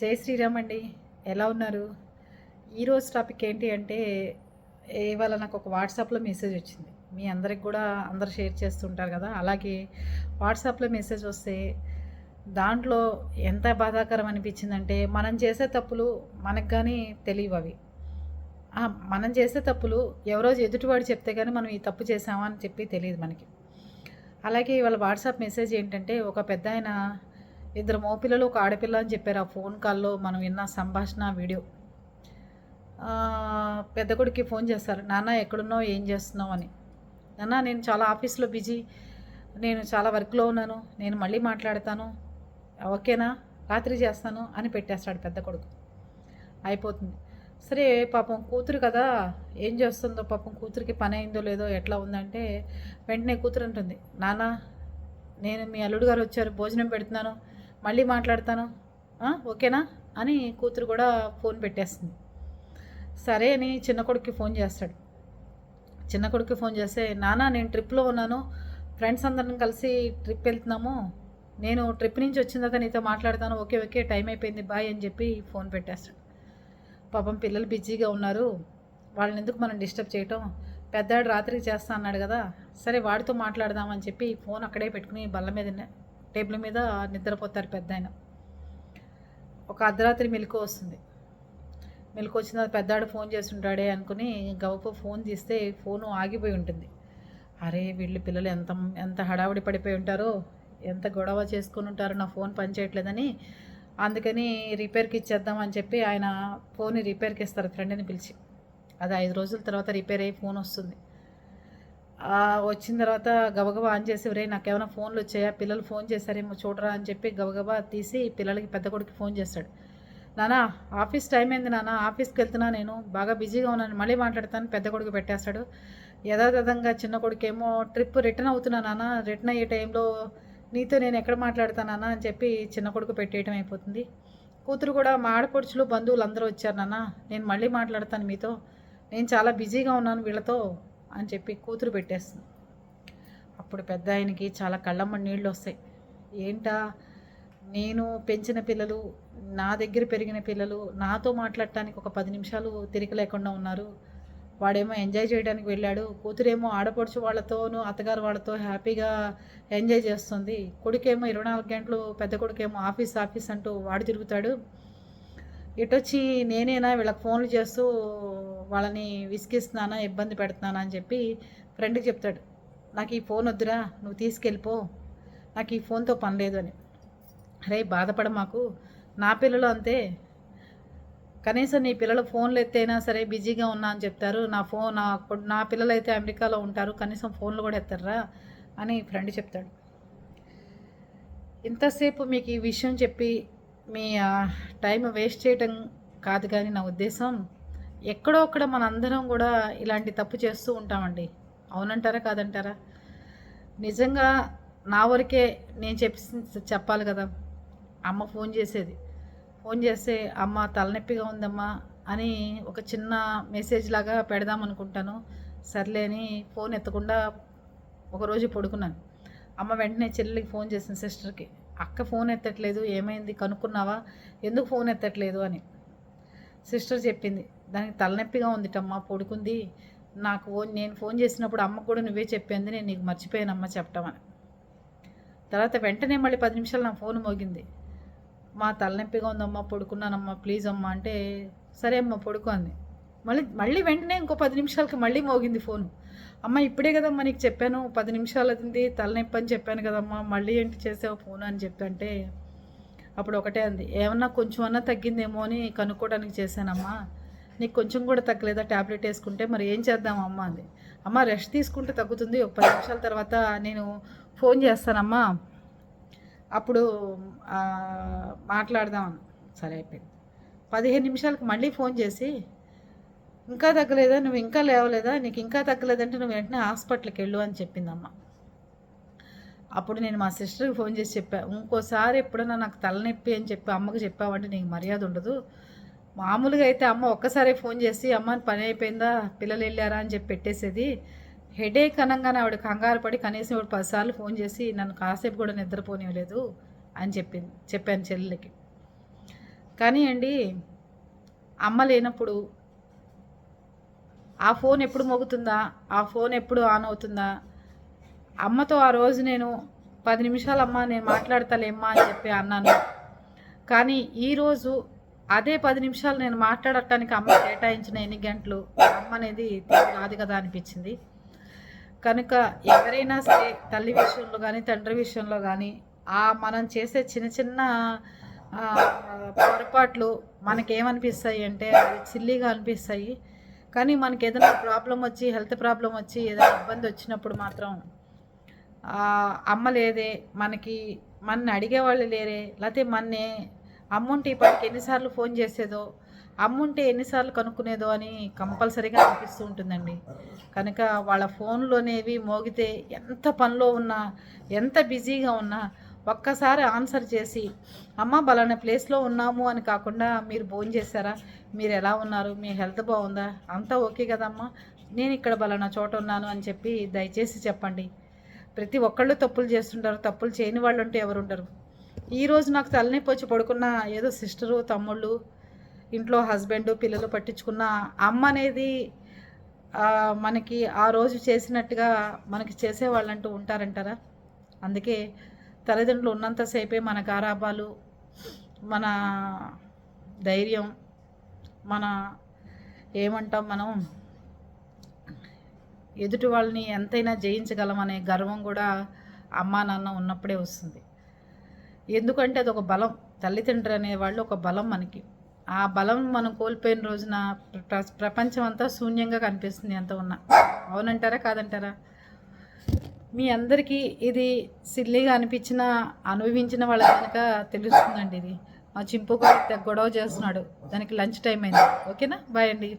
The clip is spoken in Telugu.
జై శ్రీరామ్ అండి. ఎలా ఉన్నారు? ఈరోజు టాపిక్ ఏంటి అంటే ఇవాళ నాకు ఒక వాట్సాప్లో మెసేజ్ వచ్చింది. మీ అందరికి కూడా అందరు షేర్ చేస్తుంటారు కదా. అలాగే వాట్సాప్లో మెసేజ్ వస్తే దాంట్లో ఎంత బాధాకరం అనిపించిందంటే మనం చేసే తప్పులు మనకు కానీ తెలియవు అవి. మనం చేసే తప్పులు ఎవరో ఎదుటివాడు చెప్తే కానీ మనం ఈ తప్పు చేసామా అని చెప్పి తెలియదు మనకి. అలాగే ఇవాళ వాట్సాప్ మెసేజ్ ఏంటంటే ఒక పెద్ద ఆయన ఇద్దరు మోపిల్లలు ఒక ఆడపిల్ల అని చెప్పారు ఆ ఫోన్ కాల్లో మనం విన్న సంభాషణ వీడియో. పెద్ద కొడుక్కి ఫోన్ చేస్తారు నాన్న ఎక్కడున్నావు? ఏం చేస్తున్నావు? అని. నాన్న నేను చాలా ఆఫీస్లో బిజీ. నేను చాలా వర్క్లో ఉన్నాను. నేను మళ్ళీ మాట్లాడతాను. ఓకేనా? రాత్రి చేస్తాను అని పెట్టేస్తాడు పెద్ద కొడుకు. అయిపోతుంది. సరే పాపం కూతురు కదా. ఏం చేస్తుందో? పాపం కూతురికి పని అయిందో లేదో? ఎట్లా ఉందంటే వెంటనే కూతురు అంటుంది నాన్న నేను మీ అల్లుడు గారు వచ్చారు. భోజనం పెడుతున్నాను. మళ్ళీ మాట్లాడతాను. ఓకేనా? అని కూతురు కూడా ఫోన్ పెట్టేస్తుంది. సరే అని చిన్న కొడుక్కి ఫోన్ చేస్తాడు. చిన్న కొడుక్కి ఫోన్ చేస్తే నానా నేను ట్రిప్లో ఉన్నాను. ఫ్రెండ్స్ అందరం కలిసి ట్రిప్ వెళ్తున్నాము. నేను ట్రిప్ నుంచి వచ్చిన తర్వాత నీతో మాట్లాడతాను. ఓకే ఓకే టైం అయిపోయింది బాయ్ అని చెప్పి ఫోన్ పెట్టేస్తాడు. పాపం పిల్లలు బిజీగా ఉన్నారు. వాళ్ళని ఎందుకు మనం డిస్టర్బ్ చేయటం? పెద్దాడు రాత్రికి చేస్తా అన్నాడు కదా. సరే వాడితో మాట్లాడదామని చెప్పి ఫోన్ అక్కడే పెట్టుకుని బల్ల మీదనే టేబుల్ మీద నిద్రపోతారు పెద్ద ఆయన ఒక అర్ధరాత్రి మెలకు వస్తుంది. మెలకు వచ్చిన తర్వాత పెద్దాడు ఫోన్ చేస్తుంటాడే అనుకుని గవపు ఫోన్ తీస్తే ఫోను ఆగిపోయి ఉంటుంది. అరే వీళ్ళు పిల్లలు ఎంత ఎంత హడావుడి పడిపోయి ఉంటారో ఎంత గొడవ చేసుకుని ఉంటారో నా ఫోన్ పనిచేయట్లేదని అందుకని రిపేర్కి ఇచ్చేద్దాం అని చెప్పి ఆయన ఫోన్ రిపేర్కి ఇస్తారు ఫ్రెండ్ని పిలిచి. అది ఐదు రోజుల తర్వాత రిపేర్ అయ్యి ఫోన్ వస్తుంది. వచ్చిన తర్వాత గబగబా ఆన్ చేసి రే నాకేమైనా ఫోన్లు వచ్చాయా? పిల్లలు ఫోన్ చేశారేమో చూడరా అని చెప్పి గబగబా తీసి పిల్లలకి పెద్ద కొడుకు ఫోన్ చేస్తాడు. నానా ఆఫీస్ టైం అయింది నాన్న ఆఫీస్కి వెళ్తున్నా నేను బాగా బిజీగా ఉన్నాను మళ్ళీ మాట్లాడతాను పెద్ద కొడుకు పెట్టేస్తాడు. యథాతథంగా చిన్న కొడుకేమో ట్రిప్ రిటర్న్ అవుతున్నా నాన్న రిటర్న్ అయ్యే టైంలో నీతో నేను ఎక్కడ మాట్లాడతానా అని చెప్పి చిన్న కొడుకు పెట్టేయటం అయిపోతుంది. కూతురు కూడా మా ఆడపడుచులు బంధువులు అందరూ వచ్చారు నాన్న నేను మళ్ళీ మాట్లాడతాను మీతో నేను చాలా బిజీగా ఉన్నాను వీళ్ళతో అని చెప్పి కూతురు పెట్టేస్తుంది. అప్పుడు పెద్ద ఆయనకి చాలా కళ్ళమ్మ నీళ్ళు వస్తాయి. ఏంటా? నేను పెంచిన పిల్లలు నా దగ్గర పెరిగిన పిల్లలు నాతో మాట్లాడటానికి ఒక పది నిమిషాలు తిరిగి లేకుండా ఉన్నారు. వాడేమో ఎంజాయ్ చేయడానికి వెళ్ళాడు. కూతురేమో ఆడపడుచు వాళ్ళతోనూ అత్తగారు వాళ్ళతో హ్యాపీగా ఎంజాయ్ చేస్తుంది. కొడుకేమో ఇరవై నాలుగు గంటలు పెద్ద కొడుకేమో ఆఫీస్ ఆఫీస్ అంటూ వాడు తిరుగుతాడు. ఇటొచ్చి నేనేనా వీళ్ళకి ఫోన్లు చేస్తూ వాళ్ళని విసిగిస్తున్నానా ఇబ్బంది పెడుతున్నానా అని చెప్పి ఫ్రెండ్కి చెప్తాడు. నాకు ఈ ఫోన్ వద్దురా నువ్వు తీసుకెళ్ళిపో. నాకు ఈ ఫోన్తో పని లేదు అని. అరే బాధపడ మాకు. నా పిల్లలు అంతే. కనీసం నీ పిల్లలు ఫోన్లు ఎత్తైనా సరే బిజీగా ఉన్నా అని చెప్తారు. నా ఫోన్ నా నా పిల్లలు అయితే అమెరికాలో ఉంటారు కనీసం ఫోన్లు కూడా ఎత్తారా అని ఫ్రెండ్ చెప్తాడు. ఇంతసేపు మీకు ఈ విషయం చెప్పి మీ ఆ, టైం వేస్ట్ చేయటం కాదు కానీ నా ఉద్దేశం ఎక్కడో అక్కడ మనందరం కూడా ఇలాంటి తప్పు చేస్తూ ఉంటామండి. అవునంటారా కాదంటారా? నిజంగా నా వరకే నేను చెప్పి చెప్పాలి కదా. అమ్మ ఫోన్ చేసేది. ఫోన్ చేస్తే అమ్మ తలనొప్పిగా ఉందమ్మా అని ఒక చిన్న మెసేజ్ లాగా పెడదాం అనుకుంటాను. సర్లే అని ఫోన్ ఎత్తకుండా ఒకరోజు పడుకున్నాను. అమ్మ వెంటనే చెల్లికి ఫోన్ చేసింది సిస్టర్కి. అక్క ఫోన్ ఎత్తట్లేదు ఏమైంది కనుక్కున్నావా? ఎందుకు ఫోన్ ఎత్తట్లేదు? అని. సిస్టర్ చెప్పింది. దానికి తలనొప్పిగా ఉందిటమ్మా పడుకుంది. నాకు నేను ఫోన్ చేసినప్పుడు అమ్మకు కూడా నువ్వే చెప్పింది నేను నీకు మర్చిపోయానమ్మా చెప్పటం అని. తర్వాత వెంటనే మళ్ళీ పది నిమిషాలు నా ఫోన్ మోగింది. మా తలనొప్పిగా ఉందమ్మా పడుకున్నానమ్మా ప్లీజ్ అమ్మా అంటే సరే అమ్మా పడుకో అంది. మళ్ళీ మళ్ళీ వెంటనే ఇంకో పది నిమిషాలకి మళ్ళీ మోగింది ఫోను. అమ్మ ఇప్పుడే కదమ్మా నీకు చెప్పాను పది నిమిషాలు అయింది తలనొప్పి అని చెప్పాను కదమ్మా మళ్ళీ ఏంటి చేసావు ఫోన్ అని చెప్పంటే అప్పుడు ఒకటే అంది. ఏమన్నా కొంచెం అన్నా తగ్గిందేమో అని కనుక్కోవడానికి చేశానమ్మా. నీకు కొంచెం కూడా తగ్గలేదా ట్యాబ్లెట్ వేసుకుంటే? మరి ఏం చేద్దాం అమ్మ అంది. అమ్మ రెస్ట్ తీసుకుంటే తగ్గుతుంది. ఒక పది నిమిషాల తర్వాత నేను ఫోన్ చేస్తానమ్మా. అప్పుడు ఆ, మాట్లాడదాం సరే అయిపోయింది. పదిహేను నిమిషాలకు మళ్ళీ ఫోన్ చేసి ఇంకా తగ్గలేదా? నువ్వు ఇంకా లేవలేదా? నీకు ఇంకా తగ్గలేదంటే నువ్వు వెంటనే హాస్పిటల్కి వెళ్ళు అని చెప్పిందమ్మ అప్పుడు నేను మా సిస్టర్కి ఫోన్ చేసి చెప్పాను ఇంకోసారి ఎప్పుడైనా నాకు తలనొప్పి అని చెప్పి అమ్మకి చెప్పావంటే నీకు మర్యాద ఉండదు. మామూలుగా అయితే అమ్మ ఒక్కసారి ఫోన్ చేసి అమ్మ పని అయిపోయిందా? పిల్లలు వెళ్ళారా? అని చెప్పి పెట్టేసేది. హెడేక్ అనగానే ఆవిడ కంగారు పడి కనీసం ఇప్పుడు పదిసార్లు ఫోన్ చేసి నన్ను కాసేపు కూడా నిద్రపోనివ్వలేదు అని చెప్పింది చెప్పాను చెల్లెలకి. కానీ అండి అమ్మ లేనప్పుడు ఆ ఫోన్ ఎప్పుడు మోగుతుందా? ఆ ఫోన్ ఎప్పుడు ఆన్ అవుతుందా? అమ్మతో ఆ రోజు నేను పది నిమిషాలు అమ్మ నేను మాట్లాడతాలేమ్మా అని చెప్పి అన్నాను. కానీ ఈరోజు అదే పది నిమిషాలు నేను మాట్లాడటానికి అమ్మ కేటాయించిన ఎన్ని గంటలు? అమ్మ అనేది కాదు కదా అనిపించింది. కనుక ఎవరైనా సరే తల్లి విషయంలో కానీ తండ్రి విషయంలో కానీ ఆ మనం చేసే చిన్న చిన్న పొరపాట్లు మనకేమనిపిస్తాయి అంటే అవి చిల్లీగా అనిపిస్తాయి. కానీ మనకి ఏదైనా ప్రాబ్లం వచ్చి హెల్త్ ప్రాబ్లం వచ్చి ఏదైనా ఇబ్బంది వచ్చినప్పుడు మాత్రం అమ్మ లేదే మనకి మన అడిగేవాళ్ళు లేరే లేకపోతే మన్నే అమ్ముంటే ఇప్పటికి ఎన్నిసార్లు ఫోన్ చేసేదో అమ్ముంటే ఎన్నిసార్లు కనుక్కునేదో అని కంపల్సరీగా అనిపిస్తూ ఉంటుందండి. కనుక వాళ్ళ ఫోన్లోనేవి మోగితే ఎంత పనిలో ఉన్నా ఎంత బిజీగా ఉన్నా ఒక్కసారి ఆన్సర్ చేసి అమ్మ బలానా ప్లేస్లో ఉన్నాము అని కాకుండా మీరు ఫోన్ చేశారా? మీరు ఎలా ఉన్నారు? మీ హెల్త్ బాగుందా? అంతా ఓకే కదమ్మా? నేను ఇక్కడ బలానా చోట ఉన్నాను అని చెప్పి దయచేసి చెప్పండి. ప్రతి ఒక్కళ్ళు తప్పులు చేస్తుంటారు. తప్పులు చేయని వాళ్ళు ఉంటే ఎవరు ఉండరు ఈరోజు నాకు తలనొప్పి వచ్చి పడుకున్న ఏదో సిస్టరు తమ్ముళ్ళు ఇంట్లో హస్బెండ్ పిల్లలు పట్టించుకున్న అమ్మ అనేది మనకి ఆ రోజు చేసినట్టుగా మనకి చేసేవాళ్ళంటూ ఉంటారంటారా? అందుకే తల్లిదండ్రులు ఉన్నంతసేపే మన గారాబాలు మన ధైర్యం మన ఏమంటాం మనం ఎదుటి వాళ్ళని ఎంతైనా జయించగలమనే గర్వం కూడా అమ్మా నాన్న ఉన్నప్పుడే వస్తుంది. ఎందుకంటే అది ఒక బలం. తల్లిదండ్రులు అనేవాళ్ళు ఒక బలం మనకి. ఆ బలం మనం కోల్పోయిన రోజున ప్ర- ప్రపంచం అంతా శూన్యంగా కనిపిస్తుంది ఎంత ఉన్నా. అవునంటారా కాదంటారా? మీ అందరికీ ఇది సిల్లీగా అనిపించిన అనుభవించిన వాళ్ళ కనుక తెలుస్తుందండి ఇది. మా చింపు కూడా గొడవ చేస్తున్నాడు. దానికి లంచ్ టైం అయింది. ఓకేనా? బాయ్ అండి.